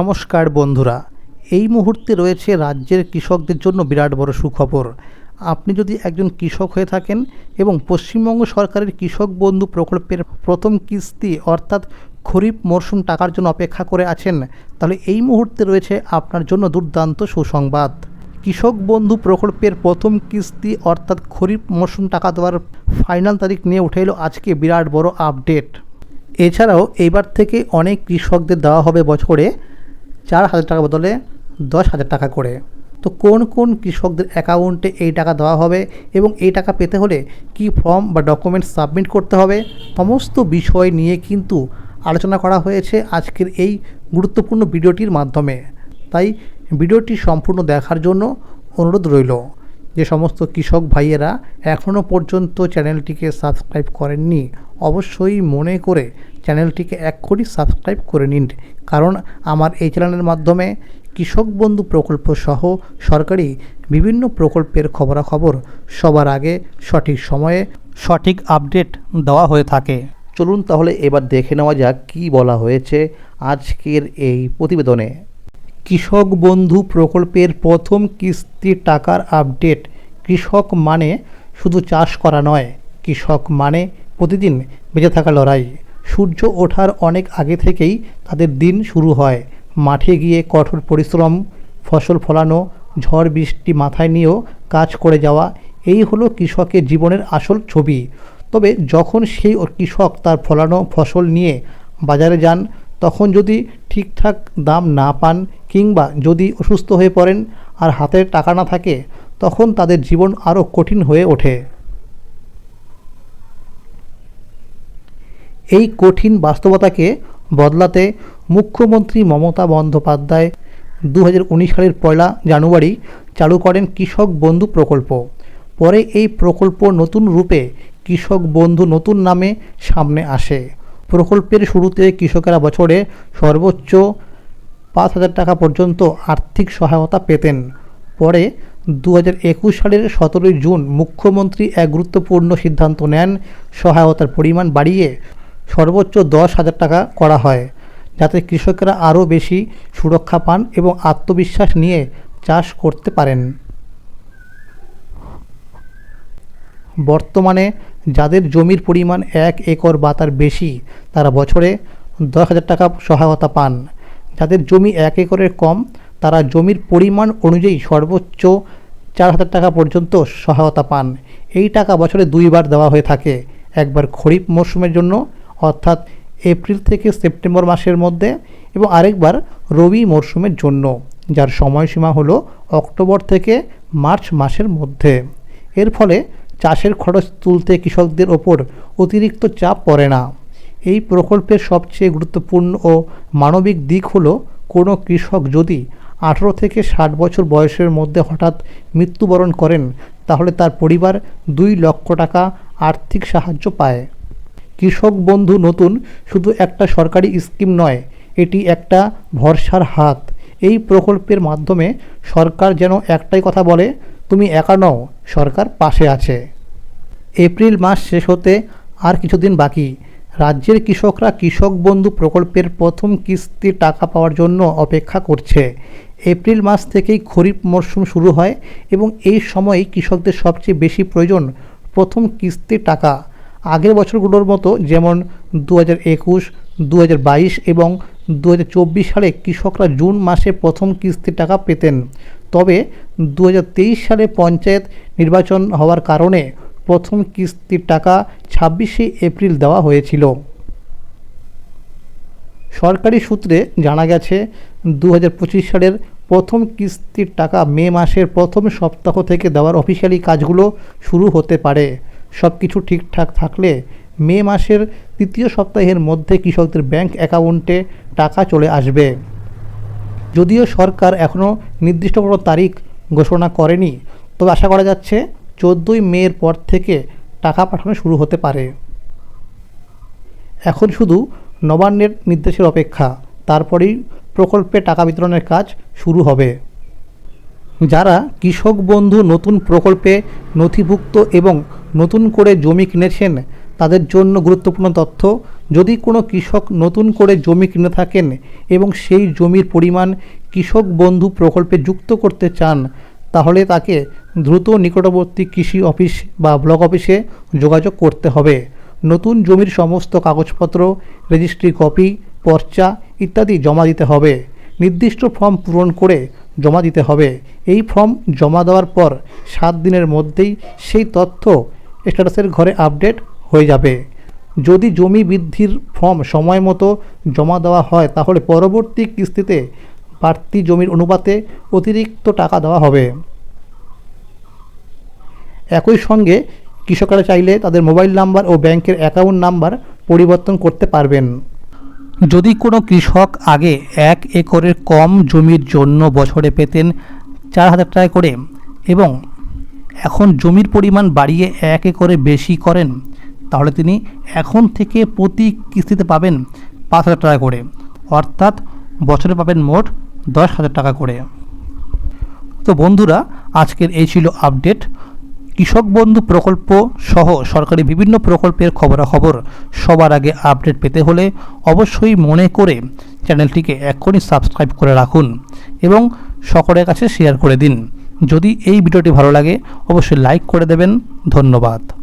নমস্কার বন্ধুরা, এই মুহূর্তে রয়েছে রাজ্যের কৃষকদের জন্য বিরাট বড় সুখবর। আপনি যদি একজন কৃষক হয়ে থাকেন এবং পশ্চিমবঙ্গ সরকারের কৃষক বন্ধু প্রকল্পের প্রথম কিস্তি অর্থাৎ খরিফ মরশুম টাকার জন্য অপেক্ষা করে আছেন, তাহলে এই মুহূর্তে রয়েছে আপনার জন্য দুর্দান্ত সুসংবাদ। কৃষক বন্ধু প্রকল্পের প্রথম কিস্তি অর্থাৎ খরিফ মরশুম টাকা দেওয়ার ফাইনাল তারিখ নিয়ে উঠে এলো আজকে বিরাট বড় আপডেট। এছাড়াও এইবার থেকে অনেক কৃষকদের দেওয়া হবে বছরে চার হাজার টাকার বদলে দশ হাজার টাকা করে। তো কোন কোন কৃষকদের অ্যাকাউন্টে এই টাকা দেওয়া হবে এবং এই টাকা পেতে হলে কি ফর্ম বা ডকুমেন্ট সাবমিট করতে হবে, সমস্ত বিষয় নিয়ে কিন্তু আলোচনা করা হয়েছে আজকের এই গুরুত্বপূর্ণ ভিডিওটির মাধ্যমে। তাই ভিডিওটি সম্পূর্ণ দেখার জন্য অনুরোধ রইল। যে সমস্ত কৃষক ভাইয়েরা এখনও পর্যন্ত চ্যানেলটিকে সাবস্ক্রাইব করেননি, অবশ্যই মনে করে চ্যানেলটিকে এক্ষুনি সাবস্ক্রাইব করে নিন। কারণ আমার এই চ্যানেলের মাধ্যমে কৃষক বন্ধু প্রকল্প সহ সরকারি বিভিন্ন প্রকল্পের খবরাখবর সবার আগে সঠিক সময়ে সঠিক আপডেট দেওয়া হয়ে থাকে। চলুন তাহলে এবার দেখে নেওয়া যাক কী বলা হয়েছে আজকের এই প্রতিবেদনে। কৃষক বন্ধু প্রকল্পের প্রথম কিস্তির টাকার আপডেট। কৃষক মানে শুধু চাষ করা নয়, কৃষক মানে প্রতিদিন বেঁচে থাকা লড়াই। সূর্য ওঠার অনেক আগে থেকেই তাদের দিন শুরু হয়। মাঠে গিয়ে কঠোর পরিশ্রম, ফসল ফলানো, ঝড় বৃষ্টি মাথায় নিয়েও কাজ করে যাওয়া, এই হলো কৃষকের জীবনের আসল ছবি। তবে যখন সেই কৃষক তার ফলানো ফসল নিয়ে বাজারে যান তখন যদি ঠিকঠাক দাম না পান কিংবা যদি অসুস্থ হয়ে পড়েন আর হাতে টাকা না থাকে, তখন তাদের জীবন আরও কঠিন হয়ে ওঠে। এই কঠিন বাস্তবতাকে বদলাতে মুখ্যমন্ত্রী মমতা বন্দ্যোপাধ্যায় দু উনিশ সালের পয়লা জানুয়ারি চালু করেন কৃষক বন্ধু প্রকল্প। পরে এই প্রকল্প নতুন রূপে কৃষক বন্ধু নতুন নামে সামনে আসে। প্রকল্পের শুরুতে কৃষকেরা বছরে সর্বোচ্চ পাঁচ হাজার টাকা পর্যন্ত আর্থিক সহায়তা পেতেন। পরে দু হাজার একুশ সালের সতেরোই জুন মুখ্যমন্ত্রী এক গুরুত্বপূর্ণ সিদ্ধান্ত নেন, সহায়তার পরিমাণ বাড়িয়ে সর্বোচ্চ দশ হাজার টাকা করা হয়, যাতে কৃষকেরা আরও বেশি সুরক্ষা পান এবং আত্মবিশ্বাস নিয়ে চাষ করতে পারেন। বর্তমানে যাদের জমির পরিমাণ এক একর বা তার বেশি তারা বছরে দশ হাজার টাকা সহায়তা পান। যাদের জমি এক একরের কম, তারা জমির পরিমাণ অনুযায়ী সর্বোচ্চ চার হাজার টাকা পর্যন্ত সহায়তা পান। এই টাকা বছরে দুইবার দেওয়া হয়ে থাকে। একবার খরিফ মরশুমের জন্য, অর্থাৎ এপ্রিল থেকে সেপ্টেম্বর মাসের মধ্যে, এবং আরেকবার রবি মরশুমের জন্য, যার সময়সীমা হলো অক্টোবর থেকে মার্চ মাসের মধ্যে। এর ফলে চাষের খরচ তুলতে কৃষকদের ওপর অতিরিক্ত চাপ পড়ে না। এই প্রকল্পের সবচেয়ে গুরুত্বপূর্ণ ও মানবিক দিক হলো, কোনো কৃষক যদি আঠেরো থেকে ষাট বছর বয়সের মধ্যে হঠাৎ মৃত্যুবরণ করেন, তাহলে তার পরিবার দুই লক্ষ টাকা আর্থিক সাহায্য পায়। কৃষক বন্ধু নতুন শুধু একটা সরকারি স্কিম নয়, এটি একটা ভরসার হাত। এই প্রকল্পের মাধ্যমে সরকার যেন একটাই কথা বলে, তুমি একা নও, সরকার পাশে আছে। এপ্রিল মাস শেষ হতে আর কিছুদিন বাকি। রাজ্যের কৃষকরা কৃষক বন্ধু প্রকল্পের প্রথম কিস্তির টাকা পাওয়ার জন্য অপেক্ষা করছে। এপ্রিল মাস থেকেই খরিফ মরশুম শুরু হয় এবং এই সময়েই কৃষকদের সবচেয়ে বেশি প্রয়োজন প্রথম কিস্তির টাকা। আগের বছরগুলোর মতো যেমন দু হাজার একুশ দু হাজার বাইশ এবং দু হাজার চব্বিশ সালে কৃষকরা জুন মাসে প্রথম কিস্তির টাকা পেতেন। তবে দু হাজার তেইশ সালে পঞ্চায়েত নির্বাচন হওয়ার কারণে প্রথম কিস্তির টাকা ছাব্বিশে এপ্রিল দেওয়া হয়েছিল। সরকারি সূত্রে জানা গেছে দু হাজার পঁচিশ সালের প্রথম কিস্তির টাকা মে মাসের প্রথম সপ্তাহ থেকে দেওয়ার অফিসিয়ালি কাজগুলো শুরু হতে পারে। সব কিছু ঠিকঠাক থাকলে মে মাসের তৃতীয় সপ্তাহের মধ্যে কৃষকদের ব্যাংক অ্যাকাউন্টে টাকা চলে আসবে। যদিও সরকার এখনও নির্দিষ্ট কোনো তারিখ ঘোষণা করেনি, তবে আশা করা যাচ্ছে চোদ্দোই মের পর থেকে টাকা পাঠানো শুরু হতে পারে। এখন শুধু নবান্নের নির্দেশের অপেক্ষা, তারপরেই প্রকল্পে টাকা বিতরণের কাজ শুরু হবে। যারা কৃষক বন্ধু নতুন প্রকল্পে নথিভুক্ত এবং নতুন করে জমি কিনেছেন, তাদের জন্য গুরুত্বপূর্ণ তথ্য, যদি কোনো কৃষক নতুন করে জমি কিনে থাকেন এবং সেই জমির পরিমাণ কৃষক বন্ধু প্রকল্পে যুক্ত করতে চান তাহলে তাকে দ্রুত নিকটবর্তী কৃষি অফিস বা ব্লক অফিসে যোগাযোগ করতে হবে। নতুন জমির সমস্ত কাগজপত্র রেজিস্ট্রি কপি পর্চা ইত্যাদি জমা দিতে হবে। নির্দিষ্ট ফর্ম পূরণ করে জমা দিতে হবে। এই ফর্ম জমা দেওয়ার পর সাত দিনের মধ্যেই সেই তথ্য স্ট্যাটাসের ঘরে আপডেট হয়ে যাবে। যদি জমি বৃদ্ধির ফর্ম সময় মতো জমা দেওয়া হয়, তাহলে পরবর্তী কিস্তিতে বাড়তি জমির অনুপাতে অতিরিক্ত টাকা দেওয়া হবে। একই সঙ্গে কৃষকরা চাইলে তাদের মোবাইল নাম্বার ও ব্যাংকের অ্যাকাউন্ট নাম্বার পরিবর্তন করতে পারবেন। যদি কোনো কৃষক আগে এক একরের কম জমির জন্য বছরে পেতেন চার হাজার টাকা করে এবং এখন জমির পরিমাণ বাড়িয়ে এক একরে বেশি করেন, তাহলে তিনি এখন থেকে প্রতি কিস্তিতে পাবেন পাঁচ হাজার টাকা করে। অর্থাৎ বছরে পাবেন মোট দশ হাজার টাকা করে। তো বন্ধুরা, আজকের এই ছিল আপডেট কৃষক বন্ধু প্রকল্প সহ সরকারি বিভিন্ন প্রকল্পের খবরাখবর সবার আগে আপডেট পেতে হলে অবশ্যই মনে করে চ্যানেলটিকে এক্ষুনি সাবস্ক্রাইব করে রাখুন এবং সকলের কাছে শেয়ার করে দিন। যদি এই ভিডিওটি ভালো লাগে, অবশ্যই লাইক করে দেবেন। ধন্যবাদ।